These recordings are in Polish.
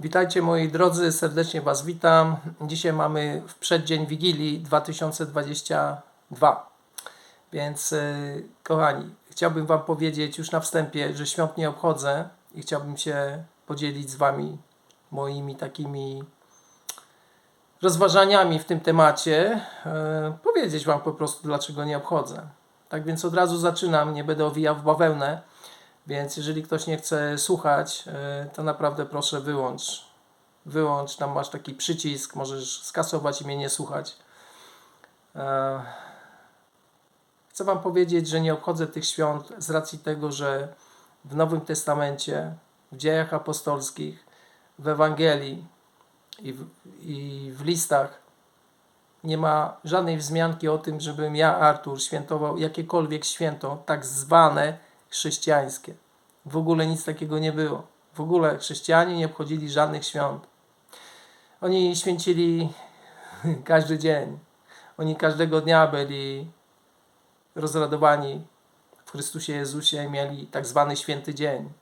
Witajcie moi drodzy, serdecznie Was witam. Dzisiaj mamy w przeddzień Wigilii 2022. Więc yy, kochani, chciałbym Wam powiedzieć już na wstępie, że świąt nie obchodzę i chciałbym się podzielić z Wami moimi takimi rozważaniami w tym temacie. Yy, powiedzieć Wam po prostu, dlaczego nie obchodzę. Tak więc od razu zaczynam, nie będę owijał w bawełnę. Więc jeżeli ktoś nie chce słuchać, e, to naprawdę proszę wyłącz. Wyłącz, tam masz taki przycisk, możesz skasować i mnie nie słuchać. E, chcę Wam powiedzieć, że nie obchodzę tych świąt z racji tego, że w Nowym Testamencie, w dziejach apostolskich, w Ewangelii i w, i w listach nie ma żadnej wzmianki o tym, żebym ja, Artur, świętował jakiekolwiek święto, tak zwane chrześcijańskie. W ogóle nic takiego nie było. W ogóle chrześcijanie nie obchodzili żadnych świąt. Oni święcili każdy dzień. Oni każdego dnia byli rozradowani w Chrystusie Jezusie i mieli tak zwany święty dzień.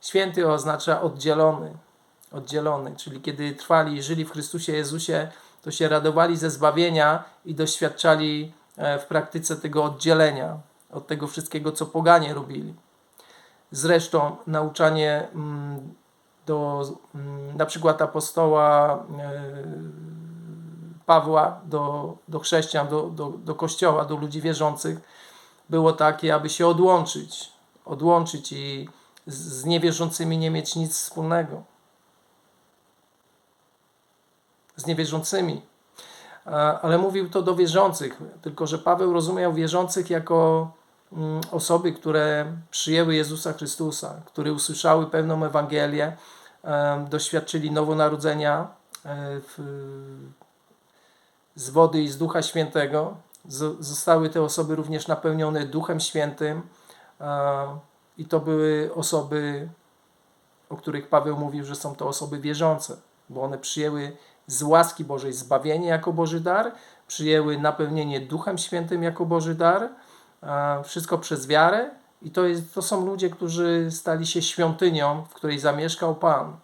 Święty oznacza oddzielony. Oddzielony, czyli kiedy trwali i żyli w Chrystusie Jezusie, to się radowali ze zbawienia i doświadczali e, w praktyce tego oddzielenia od tego wszystkiego, co poganie robili. Zresztą nauczanie mm, do mm, na przykład apostoła e, Pawła do, do chrześcijan, do, do, do kościoła, do ludzi wierzących było takie, aby się odłączyć, odłączyć i z niewierzącymi nie mieć nic wspólnego. Z niewierzącymi. Ale mówił to do wierzących, tylko że Paweł rozumiał wierzących jako osoby, które przyjęły Jezusa Chrystusa, które usłyszały pewną Ewangelię, doświadczyli nowonarodzenia e, z wody i z Ducha Świętego. Zostały te osoby również napełnione Duchem Świętym i to były osoby, o których Paweł mówił, że są to osoby wierzące, bo one przyjęły z łaski Bożej zbawienie jako Boży dar, przyjęły napełnienie Duchem Świętym jako Boży dar, wszystko przez wiarę i to, jest, to są ludzie, którzy stali się świątynią, w której zamieszkał Pan.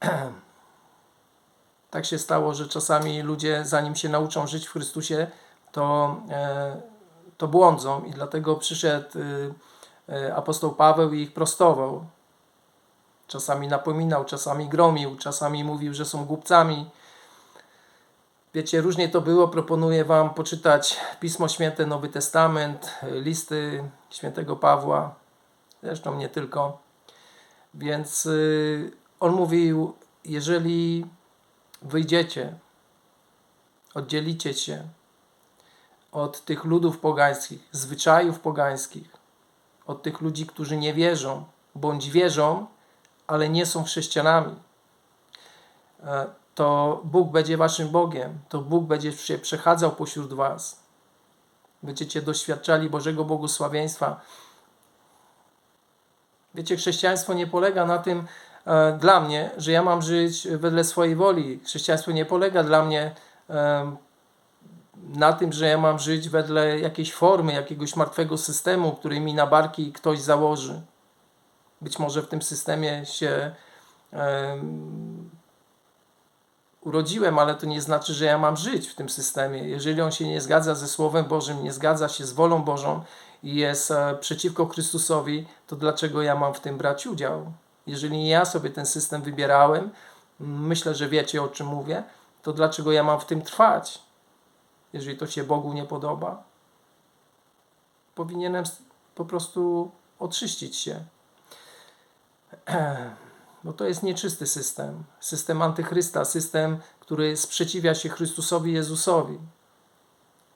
Tak się stało, że czasami ludzie, zanim się nauczą żyć w Chrystusie, to, e, to błądzą i dlatego przyszedł e, e, apostoł Paweł i ich prostował. Czasami napominał, czasami gromił, czasami mówił, że są głupcami, Wiecie, różnie to było. Proponuję Wam poczytać Pismo Święte, Nowy Testament, listy świętego Pawła, zresztą nie tylko. Więc yy, on mówił, jeżeli wyjdziecie, oddzielicie się od tych ludów pogańskich, zwyczajów pogańskich, od tych ludzi, którzy nie wierzą, bądź wierzą, ale nie są chrześcijanami, e, to Bóg będzie waszym Bogiem, to Bóg będzie się przechadzał pośród was. Będziecie doświadczali Bożego błogosławieństwa. Wiecie, chrześcijaństwo nie polega na tym e, dla mnie, że ja mam żyć wedle swojej woli. Chrześcijaństwo nie polega dla mnie e, na tym, że ja mam żyć wedle jakiejś formy, jakiegoś martwego systemu, który mi na barki ktoś założy. Być może w tym systemie się e, urodziłem, ale to nie znaczy, że ja mam żyć w tym systemie. Jeżeli on się nie zgadza ze Słowem Bożym, nie zgadza się z wolą Bożą i jest e, przeciwko Chrystusowi, to dlaczego ja mam w tym brać udział? Jeżeli ja sobie ten system wybierałem, myślę, że wiecie o czym mówię, to dlaczego ja mam w tym trwać? Jeżeli to się Bogu nie podoba, powinienem po prostu oczyścić się. bo to jest nieczysty system. System antychrysta, system, który sprzeciwia się Chrystusowi Jezusowi.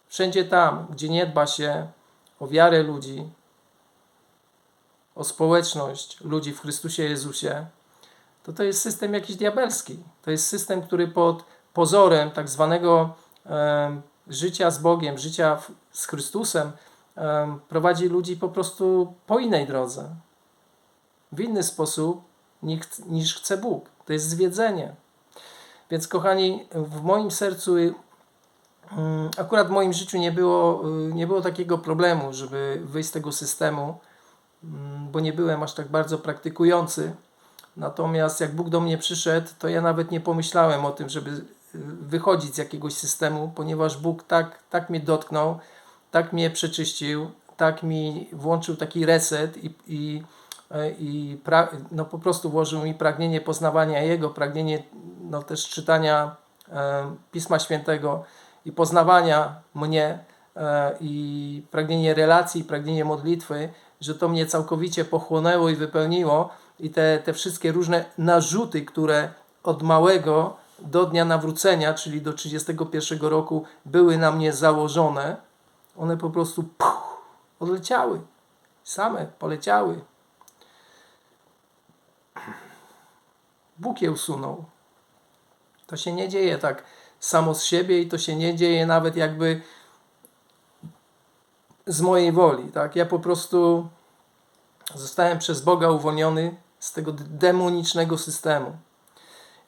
Wszędzie tam, gdzie nie dba się o wiarę ludzi, o społeczność ludzi w Chrystusie Jezusie, to to jest system jakiś diabelski. To jest system, który pod pozorem tak zwanego e, życia z Bogiem, życia w, z Chrystusem, e, prowadzi ludzi po prostu po innej drodze. W inny sposób niż chce Bóg. To jest zwiedzenie. Więc kochani, w moim sercu, mm, akurat w moim życiu nie było, y, nie było takiego problemu, żeby wyjść z tego systemu, mm, bo nie byłem aż tak bardzo praktykujący. Natomiast jak Bóg do mnie przyszedł, to ja nawet nie pomyślałem o tym, żeby y, wychodzić z jakiegoś systemu, ponieważ Bóg tak, tak mnie dotknął, tak mnie przeczyścił, tak mi włączył taki reset i, i, i pra, no po prostu włożył mi pragnienie poznawania Jego, pragnienie no też czytania e, Pisma Świętego i poznawania mnie e, i pragnienie relacji, pragnienie modlitwy, że to mnie całkowicie pochłonęło i wypełniło i te, te wszystkie różne narzuty, które od małego do dnia nawrócenia, czyli do 31 roku były na mnie założone, one po prostu puh, odleciały. Same poleciały. Bóg je usunął. To się nie dzieje tak samo z siebie i to się nie dzieje nawet jakby z mojej woli. Tak? Ja po prostu zostałem przez Boga uwolniony z tego demonicznego systemu.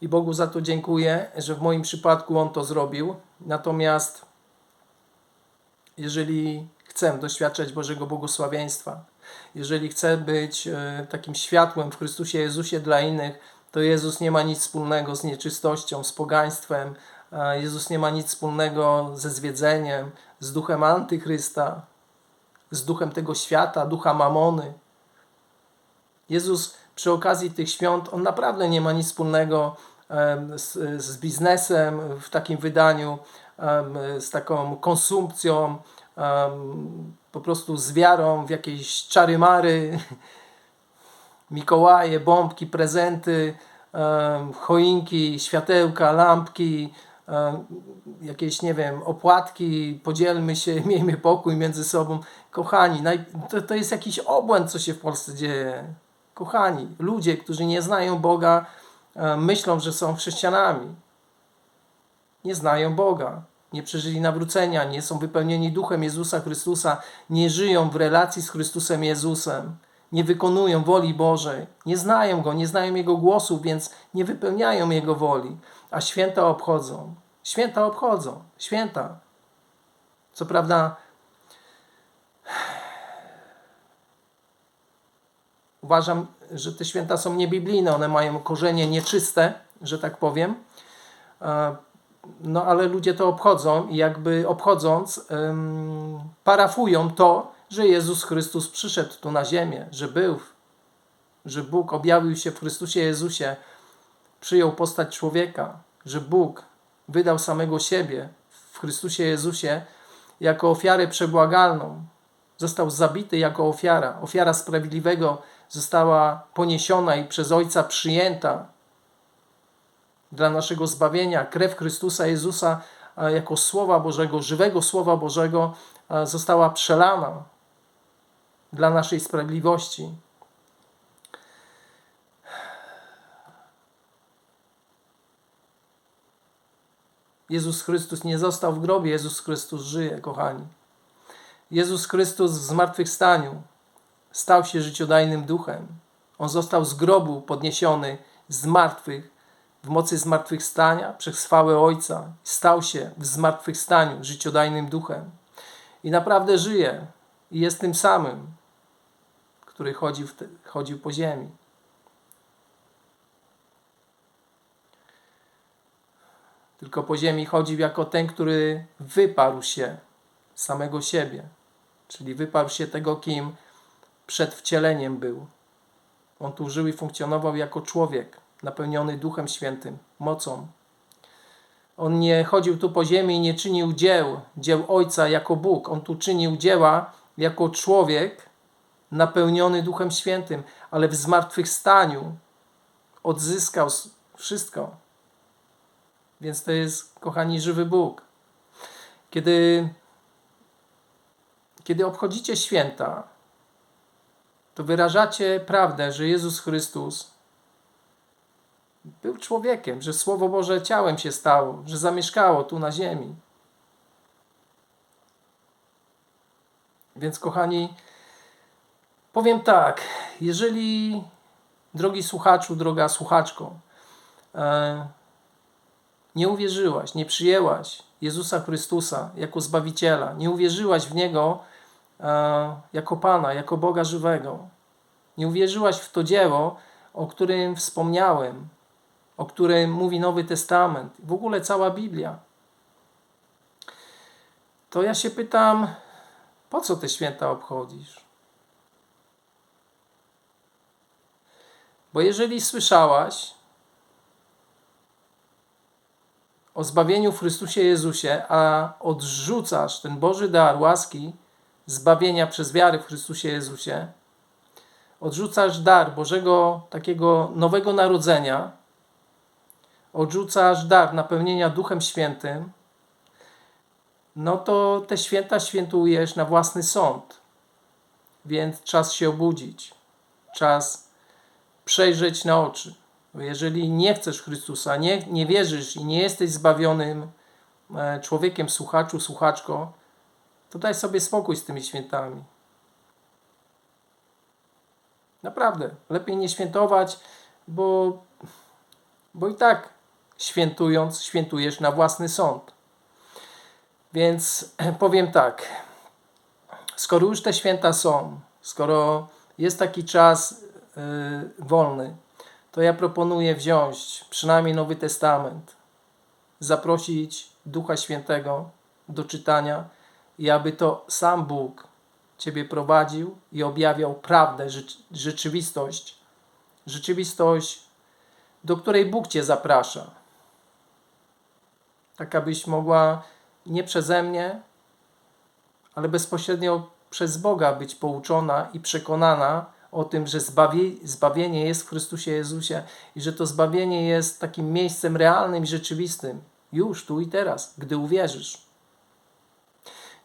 I Bogu za to dziękuję, że w moim przypadku On to zrobił. Natomiast jeżeli chcę doświadczać Bożego błogosławieństwa, jeżeli chcę być e, takim światłem w Chrystusie Jezusie dla innych, to Jezus nie ma nic wspólnego z nieczystością, z pogaństwem. Jezus nie ma nic wspólnego ze zwiedzeniem, z duchem antychrysta, z duchem tego świata, ducha mamony. Jezus przy okazji tych świąt, on naprawdę nie ma nic wspólnego z, z biznesem w takim wydaniu, z taką konsumpcją, po prostu z wiarą w jakieś czary-mary, Mikołaje, bombki, prezenty, choinki, światełka, lampki, jakieś, nie wiem, opłatki, podzielmy się, miejmy pokój między sobą. Kochani, to, to jest jakiś obłęd, co się w Polsce dzieje. Kochani, ludzie, którzy nie znają Boga, myślą, że są chrześcijanami. Nie znają Boga, nie przeżyli nawrócenia, nie są wypełnieni duchem Jezusa Chrystusa, nie żyją w relacji z Chrystusem Jezusem, nie wykonują woli Bożej, nie znają Go, nie znają Jego głosu, więc nie wypełniają Jego woli, a święta obchodzą. Święta obchodzą, święta. Co prawda, uważam, że te święta są niebiblijne, one mają korzenie nieczyste, że tak powiem. No ale ludzie to obchodzą i jakby obchodząc, parafują to, że Jezus Chrystus przyszedł tu na ziemię, że był, że Bóg objawił się w Chrystusie Jezusie, przyjął postać człowieka, że Bóg wydał samego siebie w Chrystusie Jezusie jako ofiarę przebłagalną. Został zabity jako ofiara. Ofiara sprawiedliwego została poniesiona i przez Ojca przyjęta dla naszego zbawienia. Krew Chrystusa Jezusa jako Słowa Bożego, żywego Słowa Bożego została przelana dla naszej sprawiedliwości. Jezus Chrystus nie został w grobie, Jezus Chrystus żyje, kochani. Jezus Chrystus w zmartwychwstaniu stał się życiodajnym duchem. On został z grobu podniesiony z martwych w mocy zmartwychwstania przez chwałę Ojca. Stał się w zmartwychwstaniu życiodajnym duchem. I naprawdę żyje i jest tym samym, który chodził, te, chodził po ziemi. Tylko po ziemi chodził jako ten, który wyparł się samego siebie, czyli wyparł się tego, kim przed wcieleniem był. On tu żył i funkcjonował jako człowiek, napełniony Duchem Świętym, mocą. On nie chodził tu po ziemi i nie czynił dzieł, dzieł Ojca jako Bóg. On tu czynił dzieła jako człowiek napełniony Duchem Świętym, ale w zmartwychwstaniu odzyskał wszystko. Więc to jest, kochani, żywy Bóg. Kiedy, kiedy obchodzicie święta, to wyrażacie prawdę, że Jezus Chrystus był człowiekiem, że Słowo Boże ciałem się stało, że zamieszkało tu na ziemi. Więc, kochani, powiem tak, jeżeli, drogi słuchaczu, droga słuchaczko, e, nie uwierzyłaś, nie przyjęłaś Jezusa Chrystusa jako Zbawiciela, nie uwierzyłaś w Niego e, jako Pana, jako Boga żywego, nie uwierzyłaś w to dzieło, o którym wspomniałem, o którym mówi Nowy Testament, w ogóle cała Biblia, to ja się pytam, po co te święta obchodzisz? Bo jeżeli słyszałaś o zbawieniu w Chrystusie Jezusie, a odrzucasz ten Boży dar łaski, zbawienia przez wiarę w Chrystusie Jezusie, odrzucasz dar Bożego takiego nowego narodzenia, odrzucasz dar napełnienia Duchem Świętym, no to te święta świętujesz na własny sąd. Więc czas się obudzić, czas przejrzeć na oczy. Jeżeli nie chcesz Chrystusa, nie, nie wierzysz i nie jesteś zbawionym e, człowiekiem, słuchaczu, słuchaczko, to daj sobie spokój z tymi świętami. Naprawdę, lepiej nie świętować, bo, bo i tak świętując, świętujesz na własny sąd. Więc powiem tak, skoro już te święta są, skoro jest taki czas wolny, to ja proponuję wziąć przynajmniej Nowy Testament, zaprosić Ducha Świętego do czytania i aby to sam Bóg Ciebie prowadził i objawiał prawdę, rzeczywistość, rzeczywistość, do której Bóg Cię zaprasza. Tak, abyś mogła nie przeze mnie, ale bezpośrednio przez Boga być pouczona i przekonana o tym, że zbawienie jest w Chrystusie Jezusie i że to zbawienie jest takim miejscem realnym i rzeczywistym, już tu i teraz, gdy uwierzysz.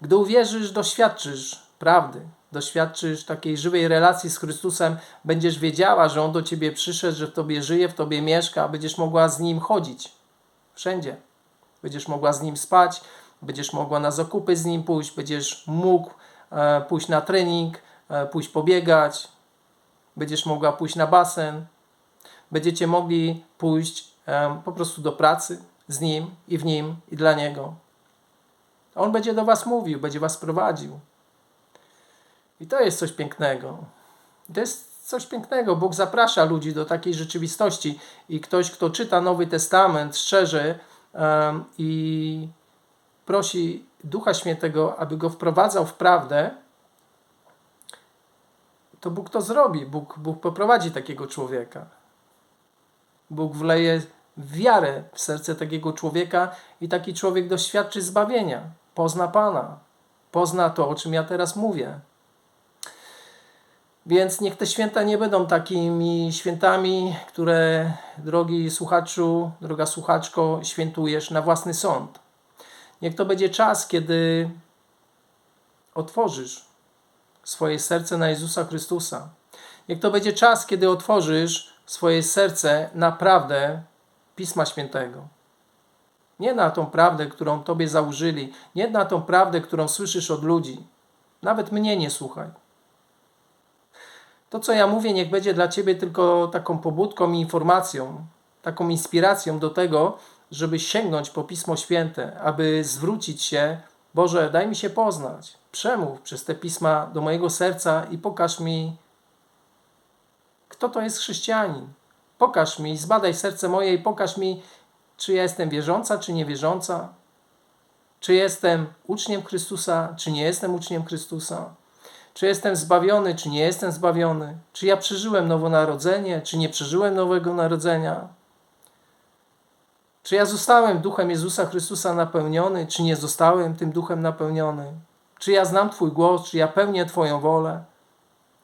Gdy uwierzysz, doświadczysz prawdy, doświadczysz takiej żywej relacji z Chrystusem, będziesz wiedziała, że On do ciebie przyszedł, że w tobie żyje, w tobie mieszka, będziesz mogła z Nim chodzić. Wszędzie. Będziesz mogła z Nim spać, będziesz mogła na zakupy z Nim pójść, będziesz mógł e, pójść na trening, e, pójść pobiegać, będziesz mogła pójść na basen, będziecie mogli pójść e, po prostu do pracy z Nim i w Nim i dla Niego. On będzie do Was mówił, będzie Was prowadził. I to jest coś pięknego. To jest coś pięknego. Bóg zaprasza ludzi do takiej rzeczywistości i ktoś, kto czyta Nowy Testament szczerze um, i prosi Ducha Świętego, aby go wprowadzał w prawdę, to Bóg to zrobi. Bóg, Bóg poprowadzi takiego człowieka. Bóg wleje wiarę w serce takiego człowieka i taki człowiek doświadczy zbawienia. Pozna Pana. Pozna to, o czym ja teraz mówię. Więc niech te święta nie będą takimi świętami, które, drogi słuchaczu, droga słuchaczko, świętujesz na własny sąd. Niech to będzie czas, kiedy otworzysz swoje serce na Jezusa Chrystusa. Niech to będzie czas, kiedy otworzysz swoje serce na prawdę Pisma Świętego. Nie na tą prawdę, którą Tobie założyli, nie na tą prawdę, którą słyszysz od ludzi. Nawet mnie nie słuchaj. To, co ja mówię, niech będzie dla Ciebie tylko taką pobudką i informacją, taką inspiracją do tego, żeby sięgnąć po Pismo Święte, aby zwrócić się, Boże, daj mi się poznać. Przemów przez te pisma do mojego serca i pokaż mi, kto to jest chrześcijanin. Pokaż mi, zbadaj serce moje i pokaż mi, czy ja jestem wierząca, czy niewierząca, czy jestem uczniem Chrystusa, czy nie jestem uczniem Chrystusa. Czy jestem zbawiony, czy nie jestem zbawiony? Czy ja przeżyłem nowonarodzenie, czy nie przeżyłem nowego narodzenia? Czy ja zostałem duchem Jezusa Chrystusa napełniony, czy nie zostałem tym duchem napełniony? Czy ja znam Twój głos, czy ja pełnię Twoją wolę?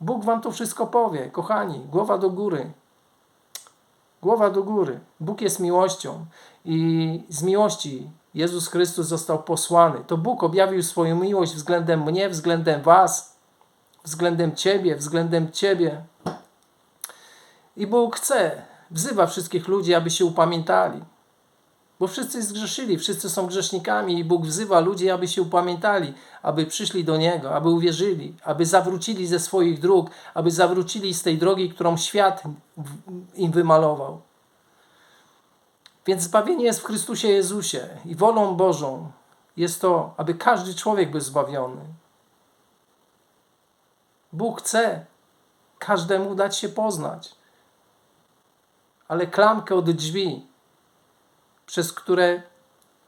Bóg Wam to wszystko powie, kochani, głowa do góry. Głowa do góry. Bóg jest miłością i z miłości Jezus Chrystus został posłany. To Bóg objawił swoją miłość względem mnie, względem Was względem Ciebie, względem Ciebie. I Bóg chce, wzywa wszystkich ludzi, aby się upamiętali. Bo wszyscy zgrzeszyli, wszyscy są grzesznikami i Bóg wzywa ludzi, aby się upamiętali, aby przyszli do Niego, aby uwierzyli, aby zawrócili ze swoich dróg, aby zawrócili z tej drogi, którą świat im wymalował. Więc zbawienie jest w Chrystusie Jezusie i wolą Bożą jest to, aby każdy człowiek był zbawiony. Bóg chce każdemu dać się poznać. ale klamkę od drzwi, przez które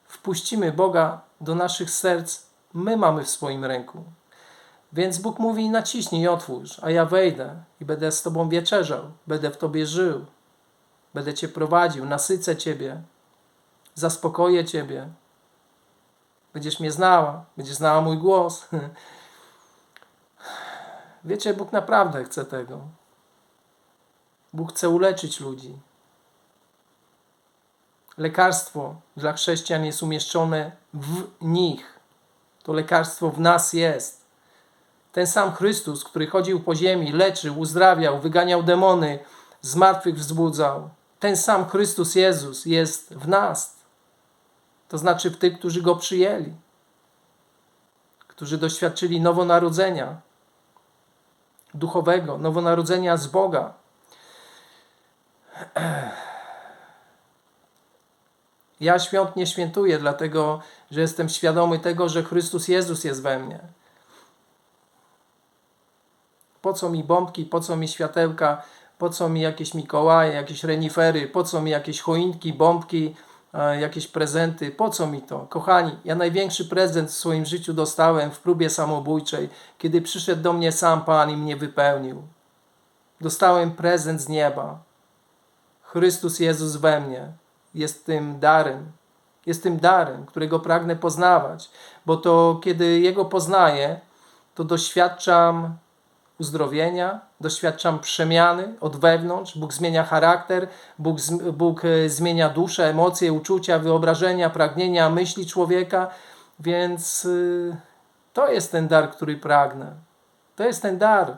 wpuścimy Boga do naszych serc, my mamy w swoim ręku. Więc Bóg mówi: naciśnij, otwórz, a ja wejdę i będę z Tobą wieczerzał, będę w Tobie żył, będę Cię prowadził, nasycę Ciebie, zaspokoję Ciebie. Będziesz mnie znała, będziesz znała mój głos. Wiecie, Bóg naprawdę chce tego. Bóg chce uleczyć ludzi. Lekarstwo dla chrześcijan jest umieszczone w nich. To lekarstwo w nas jest. Ten sam Chrystus, który chodził po ziemi, leczył, uzdrawiał, wyganiał demony, zmartwych wzbudzał. Ten sam Chrystus Jezus jest w nas. To znaczy w tych, którzy Go przyjęli, którzy doświadczyli nowonarodzenia duchowego, nowonarodzenia z Boga. Ja świąt nie świętuję, dlatego że jestem świadomy tego, że Chrystus Jezus jest we mnie. Po co mi bombki, po co mi światełka, po co mi jakieś Mikołaje, jakieś renifery, po co mi jakieś choinki, bombki, e, jakieś prezenty, po co mi to? Kochani, ja największy prezent w swoim życiu dostałem w próbie samobójczej, kiedy przyszedł do mnie sam Pan i mnie wypełnił. Dostałem prezent z nieba. Chrystus Jezus we mnie jest tym darem. Jest tym darem, którego pragnę poznawać, bo to kiedy Jego poznaję, to doświadczam uzdrowienia, doświadczam przemiany od wewnątrz. Bóg zmienia charakter, Bóg, Bóg e, zmienia duszę, emocje, uczucia, wyobrażenia, pragnienia, myśli człowieka, więc y, to jest ten dar, który pragnę. To jest ten dar.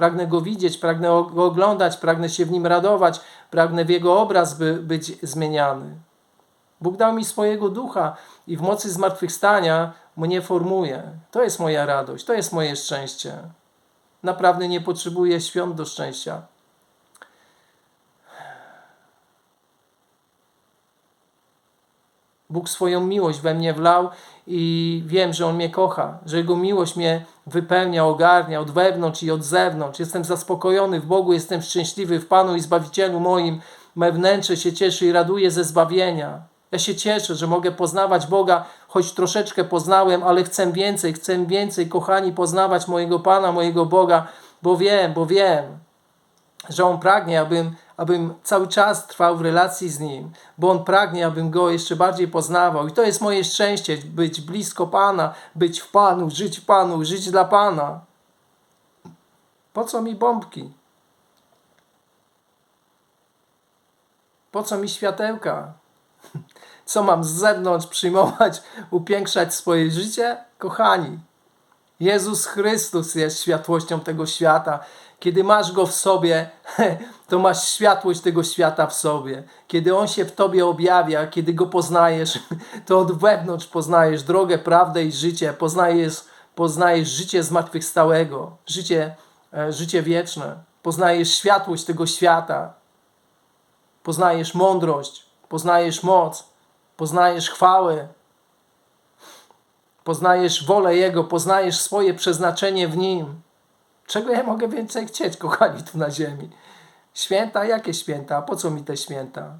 Pragnę go widzieć, pragnę go oglądać, pragnę się w nim radować, pragnę w jego obraz by, być zmieniany. Bóg dał mi swojego ducha i w mocy zmartwychwstania mnie formuje. To jest moja radość, to jest moje szczęście. Naprawdę nie potrzebuję świąt do szczęścia. Bóg swoją miłość we mnie wlał i wiem, że On mnie kocha, że Jego miłość mnie wypełnia, ogarnia od wewnątrz i od zewnątrz. Jestem zaspokojony w Bogu, jestem szczęśliwy w Panu i Zbawicielu moim. Me wnętrze się cieszy i raduje ze zbawienia. Ja się cieszę, że mogę poznawać Boga, choć troszeczkę poznałem, ale chcę więcej, chcę więcej, kochani, poznawać mojego Pana, mojego Boga, bo wiem, bo wiem, że On pragnie, abym, abym cały czas trwał w relacji z Nim, bo On pragnie, abym Go jeszcze bardziej poznawał. I to jest moje szczęście, być blisko Pana, być w Panu, żyć w Panu, żyć dla Pana. Po co mi bombki? Po co mi światełka? Co mam z zewnątrz przyjmować, upiększać swoje życie? Kochani, Jezus Chrystus jest światłością tego świata. Kiedy masz go w sobie, to masz światłość tego świata w sobie. Kiedy on się w tobie objawia, kiedy go poznajesz, to od wewnątrz poznajesz drogę, prawdę i życie. Poznajesz, poznajesz życie zmartwychwstałego, życie, e, życie wieczne. Poznajesz światłość tego świata. Poznajesz mądrość, poznajesz moc, poznajesz chwałę, poznajesz wolę Jego, poznajesz swoje przeznaczenie w Nim. Czego ja mogę więcej chcieć, kochani, tu na ziemi? Święta? Jakie święta? Po co mi te święta?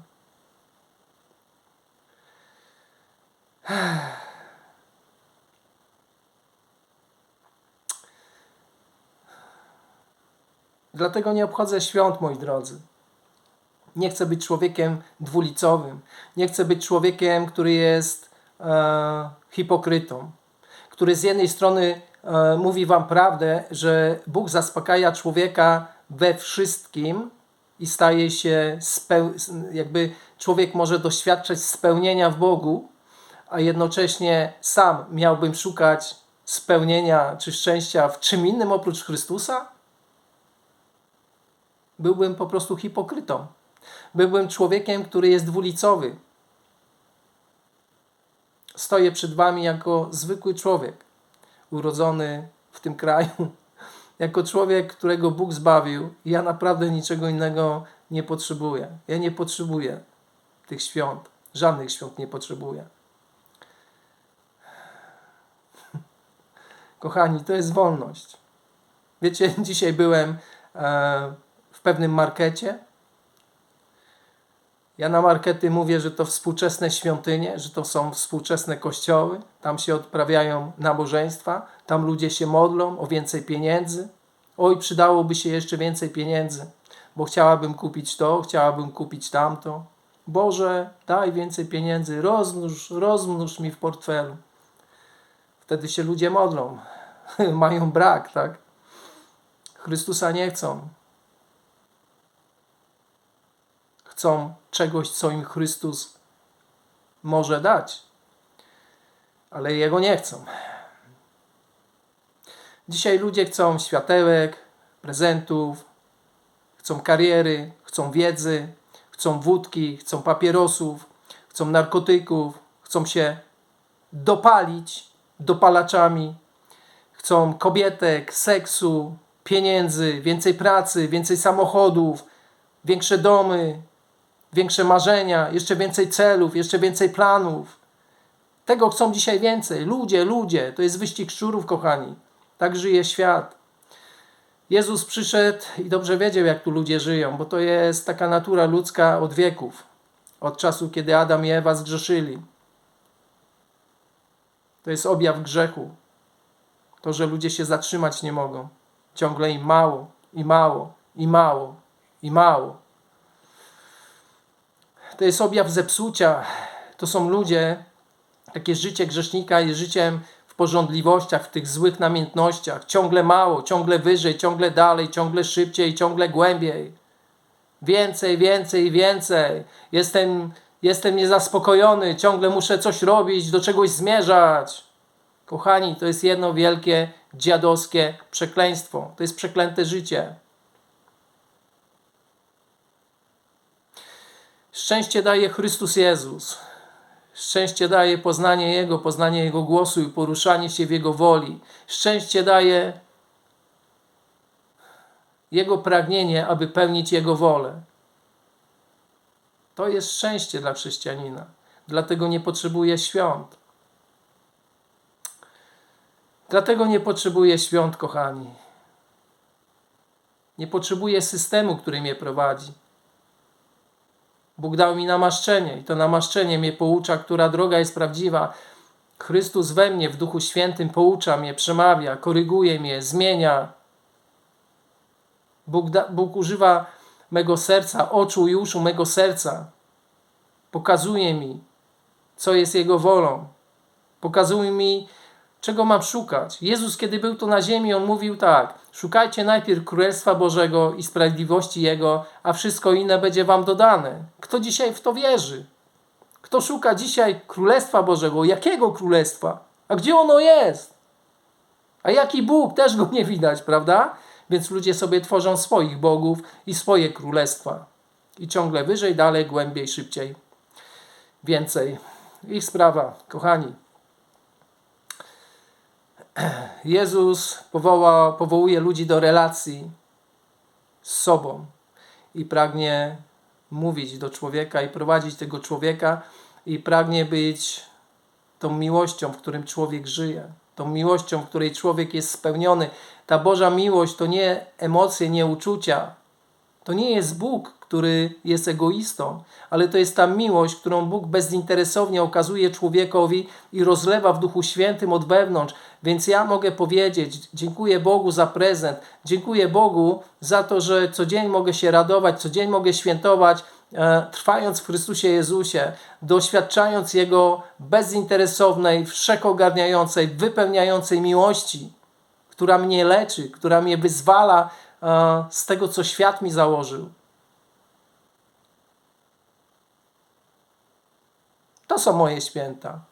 Dlatego nie obchodzę świąt, moi drodzy. Nie chcę być człowiekiem dwulicowym. Nie chcę być człowiekiem, który jest e, hipokrytą, który z jednej strony mówi wam prawdę, że Bóg zaspokaja człowieka we wszystkim i staje się jakby człowiek może doświadczać spełnienia w Bogu, a jednocześnie sam miałbym szukać spełnienia czy szczęścia w czym innym oprócz Chrystusa? Byłbym po prostu hipokrytą. Byłbym człowiekiem, który jest dwulicowy. Stoję przed Wami jako zwykły człowiek, urodzony w tym kraju, jako człowiek, którego Bóg zbawił. Ja naprawdę niczego innego nie potrzebuję. Ja nie potrzebuję tych świąt. Żadnych świąt nie potrzebuję. Kochani, to jest wolność. Wiecie, dzisiaj byłem e, w pewnym markecie Ja na markety mówię, że to współczesne świątynie, że to są współczesne kościoły. Tam się odprawiają nabożeństwa, tam ludzie się modlą o więcej pieniędzy. Oj, przydałoby się jeszcze więcej pieniędzy, bo chciałabym kupić to, chciałabym kupić tamto. Boże, daj więcej pieniędzy, rozmnóż, rozmnóż mi w portfelu. Wtedy się ludzie modlą. Mają brak, tak? Chrystusa nie chcą. Chcą czegoś, co im Chrystus może dać, ale Jego nie chcą. Dzisiaj ludzie chcą światełek, prezentów, chcą kariery, chcą wiedzy, chcą wódki, chcą papierosów, chcą narkotyków, chcą się dopalić dopalaczami, chcą kobietek, seksu, pieniędzy, więcej pracy, więcej samochodów, większe domy, większe marzenia, jeszcze więcej celów, jeszcze więcej planów. Tego chcą dzisiaj więcej. Ludzie, ludzie, to jest wyścig szczurów, kochani. Tak żyje świat. Jezus przyszedł i dobrze wiedział, jak tu ludzie żyją, bo to jest taka natura ludzka od wieków, od czasu, kiedy Adam i Ewa zgrzeszyli. To jest objaw grzechu. To, że ludzie się zatrzymać nie mogą. Ciągle im mało, i mało, i mało, i mało. To jest objaw zepsucia. To są ludzie, takie życie grzesznika jest życiem w porządliwościach, w tych złych namiętnościach. Ciągle mało, ciągle wyżej, ciągle dalej, ciągle szybciej, ciągle głębiej. Więcej, więcej, więcej. Jestem, jestem niezaspokojony, ciągle muszę coś robić, do czegoś zmierzać. Kochani, to jest jedno wielkie dziadowskie przekleństwo. To jest przeklęte życie. Szczęście daje Chrystus Jezus. Szczęście daje poznanie Jego, poznanie Jego głosu i poruszanie się w Jego woli. Szczęście daje Jego pragnienie, aby pełnić Jego wolę. To jest szczęście dla chrześcijanina. Dlatego nie potrzebuje świąt. Dlatego nie potrzebuję świąt, kochani. Nie potrzebuję systemu, który mnie prowadzi. Bóg dał mi namaszczenie i to namaszczenie mnie poucza, która droga jest prawdziwa. Chrystus we mnie w Duchu Świętym poucza mnie, przemawia, koryguje mnie, zmienia. Bóg, da, Bóg używa mego serca, oczu i uszu mego serca. Pokazuje mi, co jest Jego wolą. Pokazuje mi, czego mam szukać. Jezus, kiedy był tu na ziemi, on mówił tak: Szukajcie najpierw Królestwa Bożego i sprawiedliwości Jego, a wszystko inne będzie Wam dodane. Kto dzisiaj w to wierzy? Kto szuka dzisiaj Królestwa Bożego? Jakiego Królestwa? A gdzie ono jest? A jaki Bóg? Też go nie widać, prawda? Więc ludzie sobie tworzą swoich bogów i swoje królestwa. I ciągle wyżej, dalej, głębiej, szybciej, więcej. Ich sprawa, kochani. Jezus powoła, powołuje ludzi do relacji z sobą i pragnie mówić do człowieka i prowadzić tego człowieka i pragnie być tą miłością, w którym człowiek żyje, tą miłością, w której człowiek jest spełniony. Ta Boża miłość to nie emocje, nie uczucia. To nie jest Bóg, który jest egoistą, ale to jest ta miłość, którą Bóg bezinteresownie okazuje człowiekowi i rozlewa w Duchu Świętym od wewnątrz. Więc ja mogę powiedzieć: Dziękuję Bogu za prezent, dziękuję Bogu za to, że co dzień mogę się radować, co dzień mogę świętować, e, trwając w Chrystusie Jezusie, doświadczając Jego bezinteresownej, wszechogarniającej, wypełniającej miłości, która mnie leczy, która mnie wyzwala e, z tego, co świat mi założył. To są moje święta.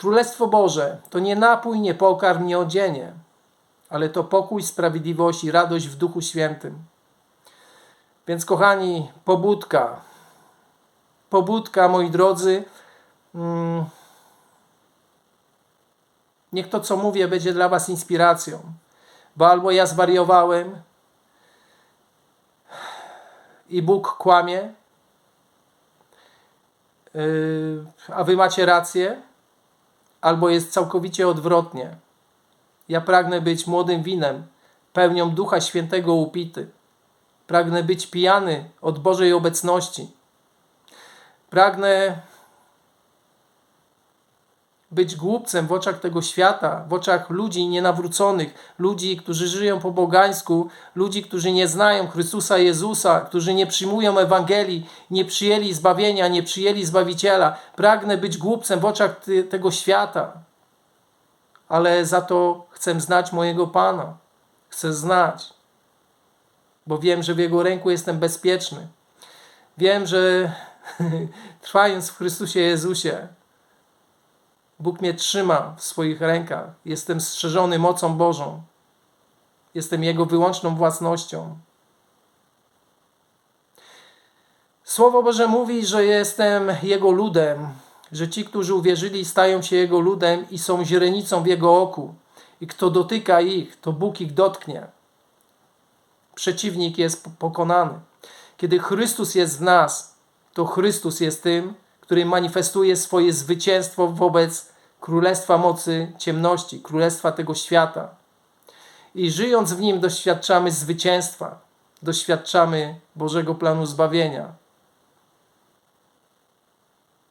Królestwo Boże to nie napój, nie pokarm, nie odzienie, ale to pokój, sprawiedliwość i radość w Duchu Świętym. Więc, kochani, pobudka, pobudka, moi drodzy, mm, niech to, co mówię, będzie dla Was inspiracją, bo albo ja zwariowałem i Bóg kłamie, yy, a Wy macie rację, albo jest całkowicie odwrotnie. Ja pragnę być młodym winem, pełnią Ducha Świętego upity, Pragnę być pijany od Bożej obecności. Pragnę być głupcem w oczach tego świata, w oczach ludzi nienawróconych, ludzi, którzy żyją po bogańsku, ludzi, którzy nie znają Chrystusa Jezusa, którzy nie przyjmują Ewangelii, nie przyjęli zbawienia, nie przyjęli Zbawiciela. Pragnę być głupcem w oczach ty- tego świata, ale za to chcę znać mojego Pana. Chcę znać, bo wiem, że w Jego ręku jestem bezpieczny. Wiem, że trwając w Chrystusie Jezusie, Bóg mnie trzyma w swoich rękach. Jestem strzeżony mocą Bożą. Jestem Jego wyłączną własnością. Słowo Boże mówi, że jestem Jego ludem, że ci, którzy uwierzyli, stają się Jego ludem i są źrenicą w Jego oku. I kto dotyka ich, to Bóg ich dotknie. Przeciwnik jest pokonany. Kiedy Chrystus jest w nas, to Chrystus jest tym, który manifestuje swoje zwycięstwo wobec królestwa mocy ciemności, królestwa tego świata. I żyjąc w nim doświadczamy zwycięstwa, doświadczamy Bożego planu zbawienia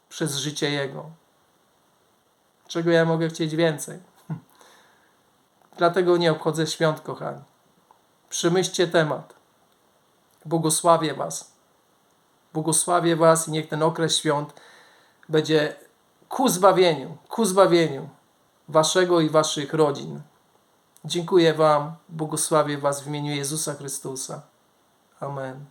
przez życie Jego. Czego ja mogę chcieć więcej? Dlatego nie obchodzę świąt, kochani. Przemyślcie temat. Błogosławię Was. Błogosławię Was i niech ten okres świąt będzie ku zbawieniu, ku zbawieniu Waszego i Waszych rodzin. Dziękuję Wam, błogosławię Was w imieniu Jezusa Chrystusa. Amen.